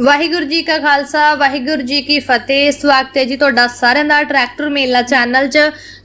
ਵਾਹਿਗੁਰੂ ਜੀ ਕਾ ਖਾਲਸਾ, ਵਾਹਿਗੁਰੂ ਜੀ ਕੀ ਫਤਿਹ। ਸਵਾਗਤ ਹੈ ਜੀ ਤੁਹਾਡਾ ਸਾਰਿਆਂ ਦਾ ਟਰੈਕਟਰ ਮੇਲਾ ਚੈਨਲ 'ਚ।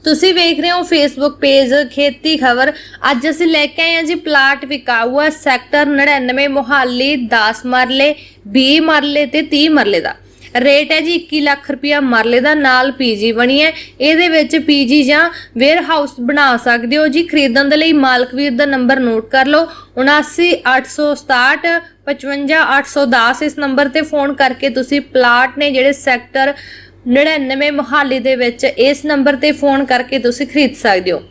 ਤੁਸੀਂ ਵੇਖ ਰਹੇ ਹੋ ਫੇਸਬੁੱਕ ਪੇਜ ਖੇਤੀ ਖਬਰ। ਅੱਜ ਅਸੀਂ ਲੈ ਕੇ ਆਏ ਹਾਂ ਜੀ ਪਲਾਟ ਵਿਕਾਊ ਹੈ ਸੈਕਟਰ 99 ਮੁਹਾਲੀ 10 ਮਰਲੇ 20 ਮਰਲੇ ਤੇ 30 ਮਰਲੇ ਦਾ। ਰੇਟ ਹੈ ਜੀ 21 ਲੱਖ ਰੁਪਇਆ ਮਰਲੇ ਦਾ, ਨਾਲ ਪੀਜੀ ਬਣੀ ਹੈ। ਇਹਦੇ ਵਿੱਚ ਪੀਜੀ ਜਾਂ ਵੇਅਰ ਹਾਊਸ ਬਣਾ ਸਕਦੇ ਹੋ ਜੀ। ਖਰੀਦਣ ਦੇ ਲਈ ਮਾਲਕ ਵੀਰ ਦਾ ਨੰਬਰ ਨੋਟ ਕਰ ਲਓ। 79867 55810 ਇਸ ਨੰਬਰ ਤੇ ਫੋਨ ਕਰਕੇ ਤੁਸੀਂ ਪਲਾਟ ਨੇ ਜਿਹੜੇ ਸੈਕਟਰ 99 ਮੁਹਾਲੀ ਦੇ ਵਿੱਚ ਇਸ ਨੰਬਰ ਤੇ ਫੋਨ ਕਰਕੇ ਤੁਸੀਂ ਖਰੀਦ ਸਕਦੇ ਹੋ।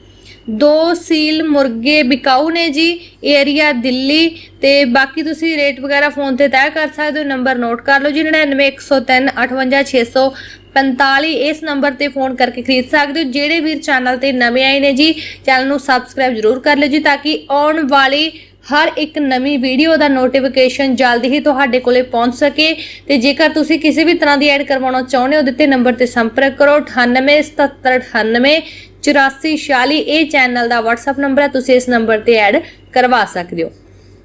ਦੋ ਸੀਲ ਮੁਰਗੇ ਬਿਕਾਊ ਨੇ ਜੀ ਏਰੀਆ ਦਿੱਲੀ ਤੇ ਬਾਕੀ ਤੁਸੀਂ ਰੇਟ ਵਗੈਰਾ ਫੋਨ ਤੇ ਤੈਅ ਕਰ ਸਕਦੇ ਹੋ ਨੰਬਰ ਨੋਟ ਕਰ ਲਓ ਜੀ 99103 58645 ਇਸ ਨੰਬਰ ਤੇ ਫੋਨ ਕਰਕੇ ਖਰੀਦ ਸਕਦੇ ਹੋ, ਜਿਹੜੇ ਵੀਰ ਚੈਨਲ ਤੇ ਨਵੇਂ ਆਏ ਨੇ ਜੀ ਚੈਨਲ ਨੂੰ ਸਬਸਕ੍ਰਾਈਬ ਜ਼ਰੂਰ ਕਰ ਲਿਓ ਜੀ, ਤਾਂ ਕਿ ਆਉਣ ਵਾਲੀ ਹਰ ਇੱਕ ਨਵੀਂ ਵੀਡੀਓ ਦਾ ਨੋਟੀਫਿਕੇਸ਼ਨ ਜਲਦੀ ਹੀ ਤੁਹਾਡੇ ਕੋਲੇ ਪਹੁੰਚ ਸਕੇ ਤੇ ਜੇਕਰ ਤੁਸੀਂ ਕਿਸੇ ਵੀ ਤਰ੍ਹਾਂ ਦੀ ਐਡ ਕਰਵਾਉਣਾ ਚਾਹੁੰਦੇ ਹੋ ਦਿੱਤੇ ਨੰਬਰ ਤੇ ਸੰਪਰਕ ਕਰੋ 987798 8446 ਇਹ ਚੈਨਲ ਦਾ WhatsApp ਨੰਬਰ ਹੈ, ਤੁਸੀਂ ਇਸ ਨੰਬਰ ਤੇ ਐਡ ਕਰਵਾ ਸਕਦੇ ਹੋ।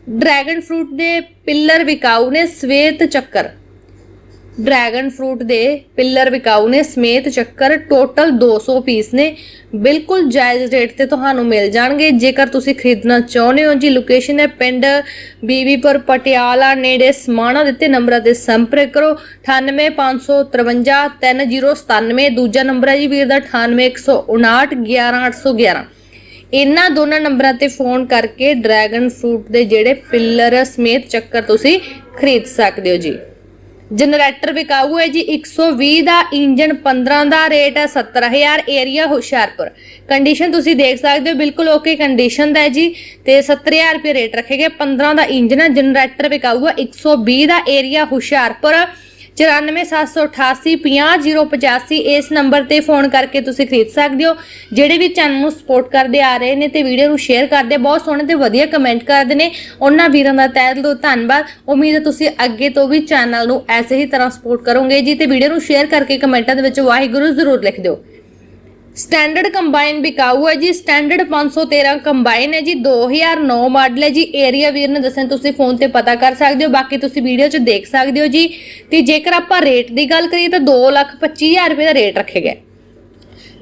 ਡਰੈਗਨ ਫਰੂਟ ਦੇ ਪਿੱਲਰ ਵਿਕਾਊ ਨੇ ਸਵੇਤ ਚੱਕਰ। ਡਰੈਗਨ ਫਰੂਟ ਦੇ ਪਿੱਲਰ ਵਿਕਾਊ ਨੇ ਸਮੇਤ ਚੱਕਰ ਟੋਟਲ 200 ਪੀਸ ਨੇ। ਬਿਲਕੁਲ ਜਾਇਜ਼ ਰੇਟ ਤੇ ਤੁਹਾਨੂੰ ਮਿਲ ਜਾਣਗੇ। ਜੇਕਰ ਤੁਸੀਂ ਖਰੀਦਣਾ ਚਾਹੁੰਦੇ ਹੋ, ਜੀ ਲੋਕੇਸ਼ਨ ਹੈ ਪਿੰਡ ਬੀਬੀਪੁਰ ਪਟਿਆਲਾ, ਨੇੜੇ ਸਮਾਣਾ ਦਿੱਤੇ ਨੰਬਰਾਂ ਤੇ ਸੰਪਰਕ ਕਰੋ। 9855533097 ਦੂਜਾ ਨੰਬਰ ਹੈ ਜੀ ਵੀਰ ਦਾ 9815911811 ਇਹਨਾਂ ਦੋਨਾਂ ਨੰਬਰਾਂ ਤੇ ਫੋਨ ਕਰਕੇ ਡਰੈਗਨ ਫਰੂਟ ਦੇ ਜਿਹੜੇ ਪਿੱਲਰ ਸਮੇਤ ਚੱਕਰ ਤੁਸੀਂ ਖਰੀਦ ਸਕਦੇ ਹੋ ਜੀ। ਜਨਰੇਟਰ ਵਿਕਾਊ ਹੈ ਜੀ 120 ਦਾ ਇੰਜਨ 15 ਦਾ ਰੇਟ ਹੈ 70000 ਏਰੀਆ ਹੁਸ਼ਿਆਰਪੁਰ। ਕੰਡੀਸ਼ਨ ਤੁਸੀਂ ਦੇਖ ਸਕਦੇ ਹੋ, ਬਿਲਕੁਲ ਓਕੇ ਕੰਡੀਸ਼ਨ ਦਾ ਹੈ ਜੀ, ਤੇ 70000 ਰੁਪਏ ਰੇਟ ਰੱਖੇਗੇ 15 ਦਾ ਇੰਜਨ ਹੈ, ਜਨਰੇਟਰ ਵਿਕਾਊ ਹੈ 120 ਦਾ ਏਰੀਆ ਹੁਸ਼ਿਆਰਪੁਰ। 9478850085 ਇਸ ਨੰਬਰ ਤੇ ਫੋਨ ਕਰਕੇ ਤੁਸੀਂ ਖਰੀਦ ਸਕਦੇ ਹੋ। ਜਿਹੜੇ ਵੀ ਚੈਨਲ ਨੂੰ ਸਪੋਰਟ ਕਰਦੇ ਆ ਰਹੇ ਨੇ ਤੇ ਵੀਡੀਓ ਨੂੰ ਸ਼ੇਅਰ ਕਰਦੇ ਬਹੁਤ ਸੋਹਣੇ ਤੇ ਵਧੀਆ ਕਮੈਂਟ ਕਰਦੇ ਨੇ, ਉਹਨਾਂ ਵੀਰਾਂ ਦਾ ਤਹਿ ਦਿਲੋਂ ਧੰਨਵਾਦ। ਉਮੀਦ ਹੈ ਤੁਸੀਂ ਅੱਗੇ ਤੋਂ ਵੀ ਚੈਨਲ ਨੂੰ ਐਸੇ ਹੀ ਤਰ੍ਹਾਂ ਸਪੋਰਟ ਕਰੋਗੇ ਜੀ ਤੇ ਵੀਡੀਓ ਨੂੰ ਸ਼ੇਅਰ ਕਰਕੇ ਕਮੈਂਟਾਂ ਦੇ ਵਿੱਚ ਵਾਹਿਗੁਰੂ ਜ਼ਰੂਰ ਲਿਖ ਦਿਓ। ਸਟੈਂਡਰਡ ਕੰਬਾਈਨ ਬਿਕਾਊ ਹੈ ਜੀ, ਸਟੈਂਡਰਡ 513 ਕੰਬਾਈਨ ਹੈ ਜੀ 2009 ਮਾਡਲ ਹੈ ਜੀ, ਏਰੀਆ ਵੀਰ ਨੇ ਦੱਸਿਆ, ਤੁਸੀਂ ਫੋਨ ਤੇ ਪਤਾ ਕਰ ਸਕਦੇ ਹੋ, ਬਾਕੀ ਤੁਸੀਂ ਵੀਡੀਓ 'ਚ ਦੇਖ ਸਕਦੇ ਹੋ ਜੀ। ਤੇ ਜੇਕਰ ਆਪਾਂ ਰੇਟ ਦੀ ਗੱਲ ਕਰੀਏ ਤਾਂ 225000 ਰੁਪਏ ਦਾ ਰੇਟ ਰੱਖਿਆ ਗਿਆ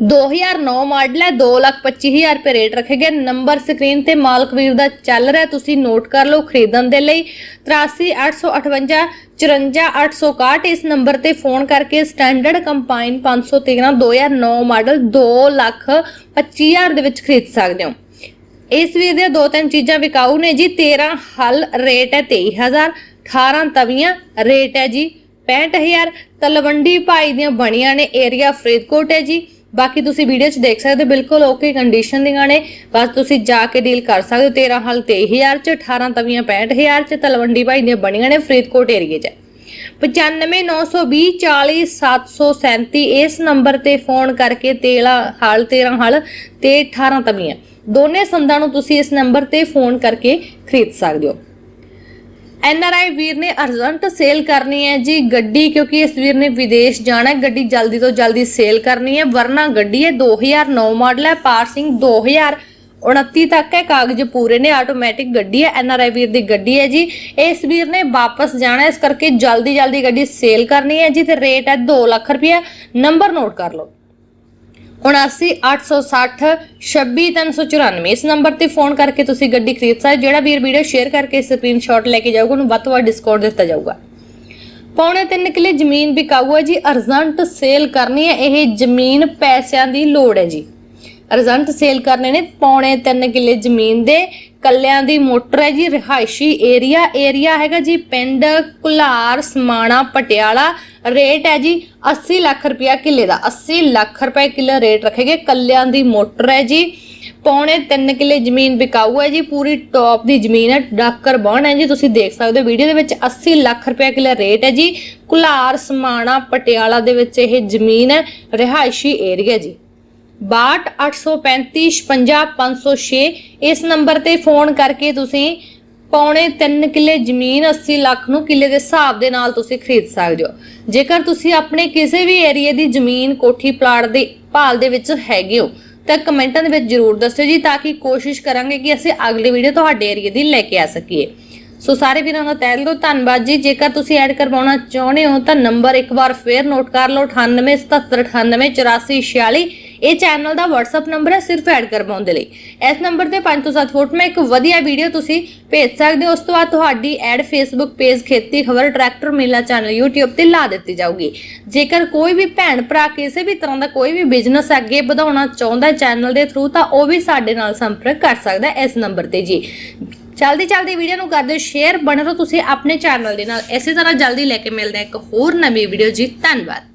2009 ਮਾਡਲ ਹੈ 225000 ਰੁਪਏ ਰੇਟ ਰੱਖੇ ਗਏ। ਨੰਬਰ ਸਕਰੀਨ ਤੇ ਮਾਲਕ ਵੀਰ ਦਾ ਚੱਲ ਰਿਹਾ ਤੁਸੀਂ ਨੋਟ ਕਰ ਲਓ ਖਰੀਦਣ ਦੇ ਲਈ। 83858 54861 ਇਸ ਨੰਬਰ ਤੇ ਫੋਨ ਕਰਕੇ ਸਟੈਂਡਰਡ ਕੰਪਾਈਨ 513 2009 ਮਾਡਲ 2 ਲੱਖ 25000 ਦੇ ਵਿੱਚ ਖਰੀਦ ਸਕਦੇ ਹੋ। ਇਸ ਵੀਰ ਦੀਆਂ ਦੋ ਤਿੰਨ ਚੀਜ਼ਾਂ ਵਿਕਾਊ ਨੇ ਜੀ। 13 ਹਲ ਰੇਟ ਹੈ 23000 18 ਤਵੀਆਂ ਰੇਟ ਹੈ ਜੀ 65000 ਤਲਵੰਡੀ ਭਾਈ ਦੀਆਂ ਬਣੀਆਂ ਨੇ, ਏਰੀਆ ਫਰੀਦਕੋਟ ਹੈ ਜੀ। ਬਾਕੀ ਤੁਸੀਂ ਵੀਡੀਓ 'ਚ ਦੇਖ ਸਕਦੇ ਹੋ, ਬਿਲਕੁਲ ਓਕੇ ਕੰਡੀਸ਼ਨ ਦੀਆਂ ਨੇ। ਬਸ ਤੁਸੀਂ ਜਾ ਕੇ ਡੀਲ ਕਰ ਸਕਦੇ ਹੋ 13 ਹਲ 23000 ਚ 18 ਤਵੀਆਂ 65000 ਚ, ਤਲਵੰਡੀ ਭਾਈ ਦੀਆਂ ਬਣੀਆਂ ਨੇ ਫਰੀਦਕੋਟ ਏਰੀਏ 'ਚ। 9592 40737 ਇਸ ਨੰਬਰ ਤੇ ਫੋਨ ਕਰਕੇ ਤੇਲਾ ਹਲ 13 ਹਲ ਤੇ 18 ਤਵੀਆਂ। ਦੋਨੇ ਸੰਦਾਂ ਨੂੰ ਤੁਸੀਂ ਇਸ ਨੰਬਰ ਤੇ ਫੋਨ ਕਰਕੇ ਖਰੀਦ ਸਕਦੇ ਹੋ। ਐਨ ਆਰ ਆਈ ਵੀਰ ਨੇ ਅਰਜੈਂਟ ਸੇਲ ਕਰਨੀ ਹੈ ਜੀ ਗੱਡੀ, ਕਿਉਂਕਿ ਇਸ ਵੀਰ ਨੇ ਵਿਦੇਸ਼ ਜਾਣਾ ਗੱਡੀ ਜਲਦੀ ਤੋਂ ਜਲਦੀ ਸੇਲ ਕਰਨੀ ਹੈ। ਵਰਨਾ ਗੱਡੀ ਹੈ 2009 ਮਾਡਲ ਹੈ ਪਾਰਸਿੰਗ 2029 ਤੱਕ ਹੈ, ਕਾਗਜ਼ ਪੂਰੇ ਨੇ, ਆਟੋਮੈਟਿਕ ਗੱਡੀ ਹੈ, ਐਨ ਆਰ ਆਈ ਵੀਰ ਦੀ ਗੱਡੀ ਹੈ ਜੀ। ਇਸ ਵੀਰ ਨੇ ਵਾਪਸ ਜਾਣਾ ਇਸ ਕਰਕੇ ਜਲਦੀ ਜਲਦੀ ਗੱਡੀ ਸੇਲ ਕਰਨੀ ਹੈ ਜੀ, ਤੇ ਰੇਟ ਹੈ 2 ਲੱਖ ਰੁਪਏ ਨੰਬਰ ਨੋਟ ਕਰ ਲਓ। 79860 26394 ਇਸ ਨੰਬਰ ਤੇ ਫੋਨ ਕਰਕੇ ਤੁਸੀਂ ਗੱਡੀ ਖਰੀਦ ਸਕਦੇ ਜਿਹੜਾ ਵੀਰ ਵੀਡੀਓ ਸ਼ੇਅਰ ਕਰਕੇ ਸਕਰੀਨਸ਼ਾਟ ਲੈ ਕੇ ਜਾਊਗਾ, ਉਹਨੂੰ ਵੱਧ ਤੋਂ ਵੱਧ ਡਿਸਕਾਊਂਟ ਦਿੱਤਾ ਜਾਊਗਾ। ਪੌਣੇ 3 ਕਿੱਲੇ ਜ਼ਮੀਨ ਵਿਕਾਊ ਹੈ ਜੀ। ਅਰਜੰਟ ਸੇਲ ਕਰਨੀ ਹੈ। ਇਹ ਜ਼ਮੀਨ ਪੈਸਿਆਂ ਦੀ ਲੋੜ ਹੈ ਜੀ। ਅਰਜੰਟ ਸੇਲ ਕਰਨੇ ਨੇ ਪੌਣੇ 3 ਕਿੱਲੇ ਜ਼ਮੀਨ ਦੇ। ਕੱਲਿਆਂ ਦੀ ਮੋਟਰ ਹੈ ਜੀ, ਰਿਹਾਇਸ਼ੀ ਏਰੀਆ ਏਰੀਆ ਹੈਗਾ ਜੀ ਪਿੰਡ ਕੁਲਾਰ ਸਮਾਣਾ ਪਟਿਆਲਾ। ਰੇਟ ਹੈ ਜੀ 80 ਲੱਖ ਰੁਪਇਆ ਕਿੱਲੇ ਦਾ। 80 ਲੱਖ ਰੁਪਏ ਕਿੱਲੇ ਰੇਟ ਰੱਖੇਗੇ। ਕੱਲਿਆਂ ਦੀ ਮੋਟਰ ਹੈ ਜੀ। ਪੌਣੇ 3 ਕਿੱਲੇ ਜ਼ਮੀਨ ਵਿਕਾਊ ਹੈ ਜੀ। ਪੂਰੀ ਟੌਪ ਦੀ ਜ਼ਮੀਨ ਹੈ। ਡਾਕਰ ਬਣ ਹੈ ਜੀ। ਤੁਸੀਂ ਦੇਖ ਸਕਦੇ ਹੋ ਵੀਡੀਓ ਦੇ ਵਿੱਚ 80 ਲੱਖ ਰੁਪਏ ਕਿੱਲੇ ਰੇਟ ਹੈ ਜੀ। ਕੁਲਾਰ ਸਮਾਣਾ ਪਟਿਆਲਾ ਦੇ ਵਿੱਚ ਇਹ ਜ਼ਮੀਨ ਹੈ। ਰਿਹਾਇਸ਼ੀ ਏਰੀਆ ਜੀ। 62 835 56 506 ਇਸ ਨੰਬਰ ਤੇ ਫੋਨ ਕਰਕੇ ਤੁਸੀਂ ਪੌਣੇ 3 ਕਿੱਲੇ ਜ਼ਮੀਨ 80 ਲੱਖ ਨੂੰ ਕਿੱਲੇ ਦੇ ਹਿਸਾਬ ਦੇ ਨਾਲ ਤੁਸੀਂ ਖਰੀਦ ਸਕਦੇ ਹੋ। ਜੇਕਰ ਤੁਸੀਂ ਆਪਣੇ ਕਿਸੇ ਵੀ ਏਰੀਆ ਦੀ ਜ਼ਮੀਨ ਕੋਠੀ ਪਲਾਟ ਦੇ ਭਾਲ ਦੇ ਵਿੱਚ ਹੈਗੇ ਹੋ, ਤਾਂ ਕਮੈਂਟਾਂ ਦੇ ਵਿੱਚ ਜਰੂਰ ਦੱਸਿਓ ਜੀ, ਤਾਂ ਕਿ ਕੋਸ਼ਿਸ਼ ਕਰਾਂਗੇ ਕਿ ਅਸੀਂ ਅਗਲੀ ਵੀਡੀਓ ਤੁਹਾਡੇ ਏਰੀਆ ਦੀ ਲੈ ਕੇ ਆ ਸਕੀਏ। ਸੋ ਸਾਰੇ ਵੀਰਾਂ ਦਾ ਤਹਿ ਦਿਲੋਂ ਧੰਨਵਾਦ ਜੀ। ਜੇਕਰ ਤੁਸੀਂ ਐਡ ਕਰਵਾਉਣਾ ਚਾਹੁੰਦੇ ਹੋ ਤਾਂ ਨੰਬਰ ਇੱਕ ਵਾਰ ਫੇਰ ਨੋਟ ਕਰ ਲਓ 9877988446 ਇਹ ਚੈਨਲ ਦਾ WhatsApp ਨੰਬਰ ਹੈ ਸਿਰਫ ਐਡ ਕਰਵਾਉਣ ਦੇ ਲਈ। ਇਸ ਨੰਬਰ ਤੇ 5 ਤੋਂ 7 ਫੁੱਟ ਮੈਂ ਇੱਕ ਵਧੀਆ ਵੀਡੀਓ ਤੁਸੀਂ ਭੇਜ ਸਕਦੇ ਹੋ। ਉਸ ਤੋਂ ਬਾਅਦ ਤੁਹਾਡੀ ਐਡ Facebook ਪੇਜ ਖੇਤੀ ਖਬਰ ਟਰੈਕਟਰ ਮੇਲਾ ਚੈਨਲ YouTube ਤੇ ਲਾ ਦਿੱਤੀ ਜਾਊਗੀ। ਜੇਕਰ ਕੋਈ ਵੀ ਭੈਣ ਭਰਾ ਕਿਸੇ ਵੀ ਤਰ੍ਹਾਂ ਦਾ ਕੋਈ ਵੀ ਬਿਜ਼ਨਸ ਅੱਗੇ ਵਧਾਉਣਾ ਚਾਹੁੰਦਾ ਚੈਨਲ ਦੇ ਥਰੂ ਤਾਂ ਉਹ ਵੀ ਸਾਡੇ ਨਾਲ ਸੰਪਰਕ ਕਰ ਸਕਦਾ ਇਸ ਨੰਬਰ ਤੇ ਜੀ। ਚਲਦੀ ਜਲਦੀ ਵੀਡੀਓ ਨੂੰ ਕਰ ਦਿਓ ਸ਼ੇਅਰ ਬਣੇ ਰਹੋ ਤੁਸੀਂ ਆਪਣੇ ਚੈਨਲ ਦੇ ਨਾਲ। ਇਸੇ ਤਰ੍ਹਾਂ ਜਲਦੀ ਲੈ ਕੇ ਮਿਲਦੇ ਹਾਂ ਇੱਕ ਹੋਰ ਨਵੀਂ ਵੀਡੀਓ ਜੀ। ਧੰਨਵਾਦ।